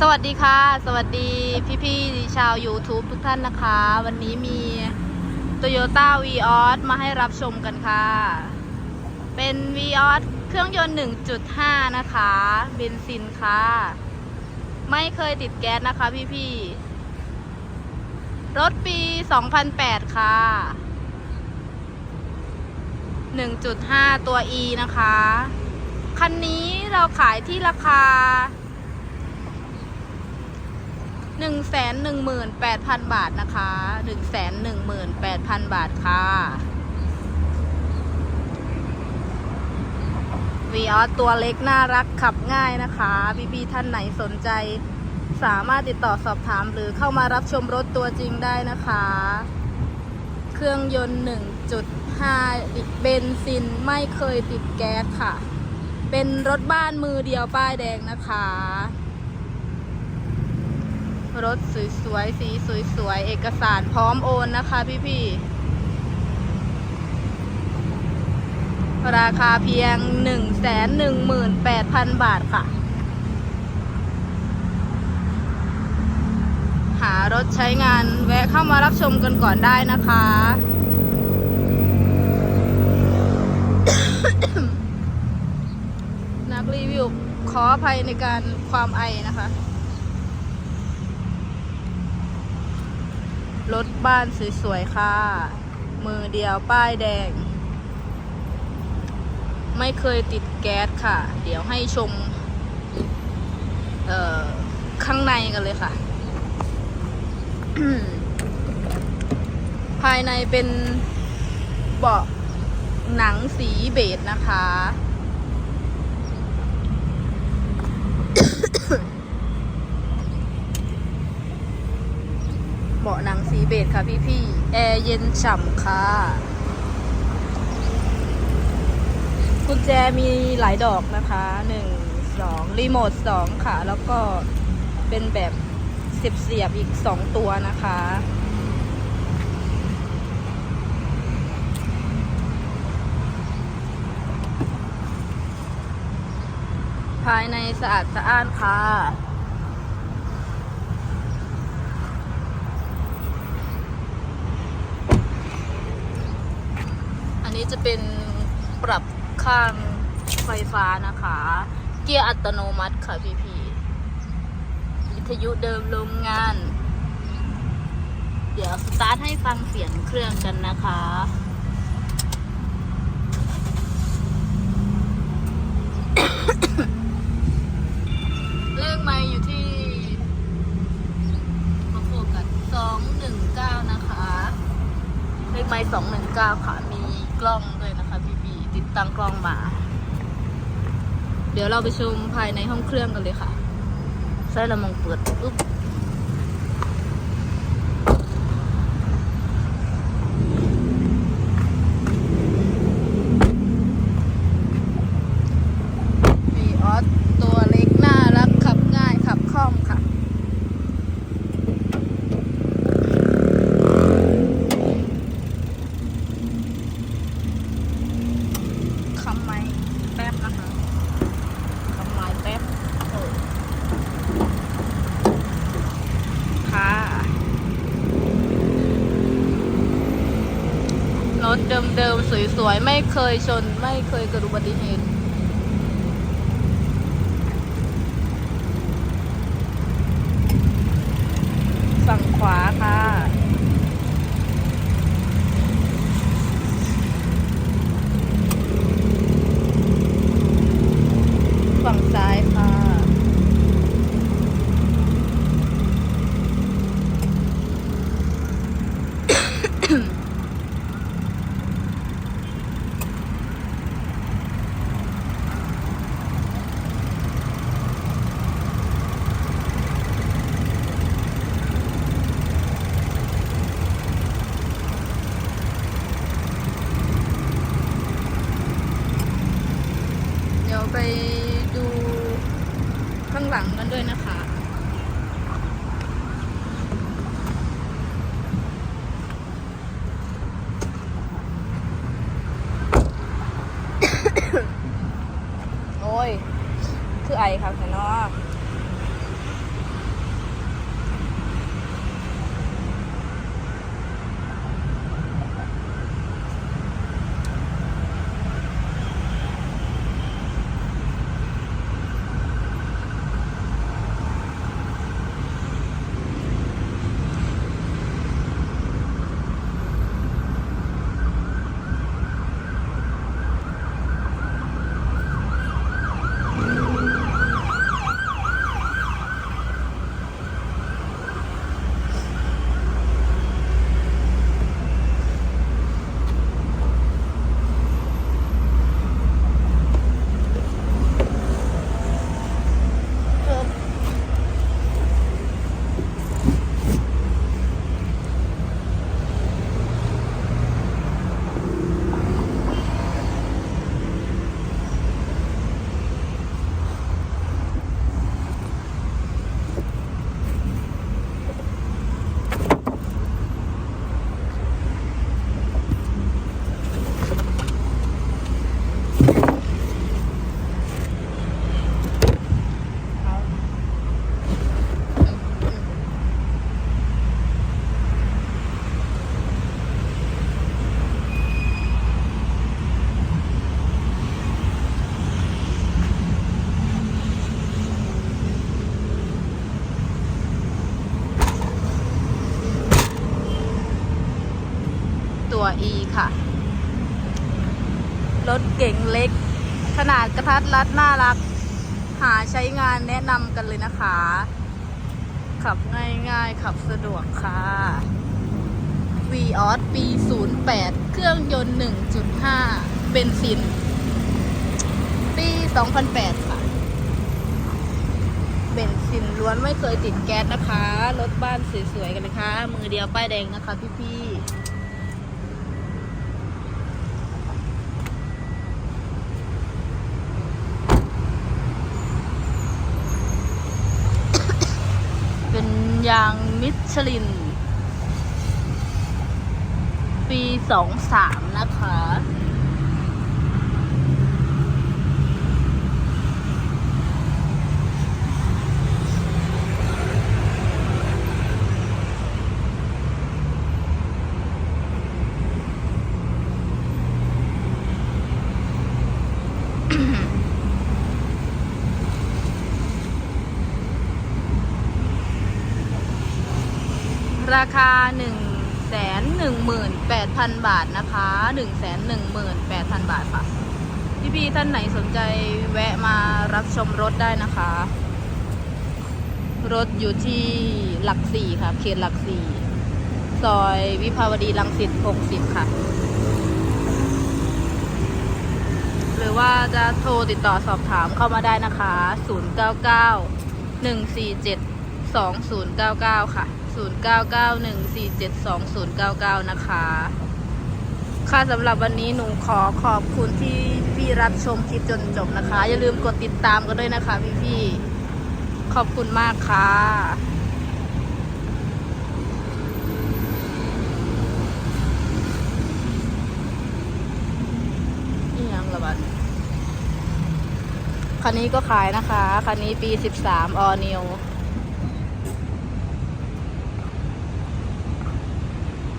สวัสดีค่ะ สวัสดีพี่ๆชาว YouTube ทุกท่านนะคะ วันนี้มี Toyota v ีออสมาให้รับชมกันค่ะ เป็น v ีออสเครื่องยนต์ 1.5 นะคะเบนซินค่ะ ไม่เคยติดแก๊สนะคะพี่ๆรถปี 2008 ค่ะ 1.5 ตัว E นะคะ คันนี้เราขายที่ราคา หนึ่งแสนหนึ่งหมื่นแปดพันบาทนะคะหนึ่งแสนหนึ่งหมื่นแปดพันบาทค่ะวีออสตัวเล็กน่ารักขับง่ายนะคะพี่ๆท่านไหนสนใจ สามารถติดต่อสอบถามหรือเข้ามารับชมรถตัวจริงได้นะคะ เครื่องยนต์ 1.5 เบนซินไม่เคยติดแก๊สค่ะ เป็นรถบ้านมือเดียวป้ายแดงนะคะ รถสวยๆ สีสวยๆ เอกสารพร้อมโอนนะคะพี่ๆ ราคาเพียง 118,000 บาทค่ะ หารถใช้งานแวะเข้ามารับชมกันก่อนได้นะคะนักรีวิวขออภัยในการความไอนะคะ รถบ้านสวยๆค่ะ มือเดียวป้ายแดง ไม่เคยติดแก๊สค่ะ เดี๋ยวให้ชม เอ่อ ข้างในกันเลยค่ะ ภายในเป็นเบาะหนังสีเบจนะคะ เบาะหนัง เบจค่ะพี่พี่แอร์เย็นฉ่ำค่ะกุญแจมีหลายดอกนะคะหนึ่งสองรีโมทสองค่ะ แล้วก็เป็นแบบเสียบเสียบอีกสองตัวนะคะภายในสะอาดสะอ้านค่ะ นี้จะเป็นปรับข้างไฟฟ้านะคะ เกียร์อัตโนมัติค่ะพี่พีวิทยุเดิมโรงงาน เดี๋ยวสตาร์ทให้ฟังเสียงเครื่องกันนะคะเลขไม้อยู่ที่โฟกัสสองหนึ่งเก้านะคะ เลขไม้สองหนึ่งเก้าค่ะมี กล้องด้วยนะคะพี่บีติดตั้งกล้องมา เดี๋ยวเราไปชมภายในห้องเครื่องกันเลยค่ะใช้ละมองเปิดปุ๊บ มีออสตัวเล็กน่ารักขับง่ายขับคล่องค่ะ คำไม้แป๊บนะคะคำไม้แป๊บโอ้ค่ะ ร ถเดิมๆ สวยๆ ไม่เคยชน ไม่เคยเกิดอุบัติเหตุฝั่งขวาค่ะ ฝั่งซ้ายค่ะ เดี๋ยว ไปดูข้างหลังกันด้วยนะคะ โอ้ย คือไอครับแต่เนาะ E ค่ะ รถเก๋งเล็ก ขนาดกระทัดรัดน่ารัก หาใช้งานแนะนำกันเลยนะคะ ขับง่ายๆ ขับสะดวกค่ะ v ีออสปี 08 เครื่องยนต์ 1.5 เบนซิน ปี 2008 ค่ะ เบนซินล้วนไม่เคยติดแก๊สนะคะ รถบ้านสวยๆกันเลยค่ะ มือเดียวป้ายแดงนะคะพี่ๆ เป็น ยางมิชลิน ปีสองสามนะคะ ราคา 1 1 8 0 0 0 บาทนะคะ 1 1 8 0 0 0 บาทค่ะ พี่พี่ท่านไหนสนใจแวะมารับชมรถได้นะคะ รถอยู่ที่หลักสี่ค่ะ เขตหลักสี่ซอยวิภาวดีรังสิต60 ค่ะ หรือว่าจะโทรติดต่อสอบถามเข้ามาได้นะคะ 099 147 2099 ค่ะ 0991472099 นะคะ ค่ะสำหรับวันนี้หนูขอขอบคุณที่พี่รับชมคลิปจนจบนะคะ อย่าลืมกดติดตามกันด้วยนะคะพี่ๆ ขอบคุณมากค่ะนี่ยังละบันคันนี้ก็ขายนะคะ คันนี้ปี 13ออนิว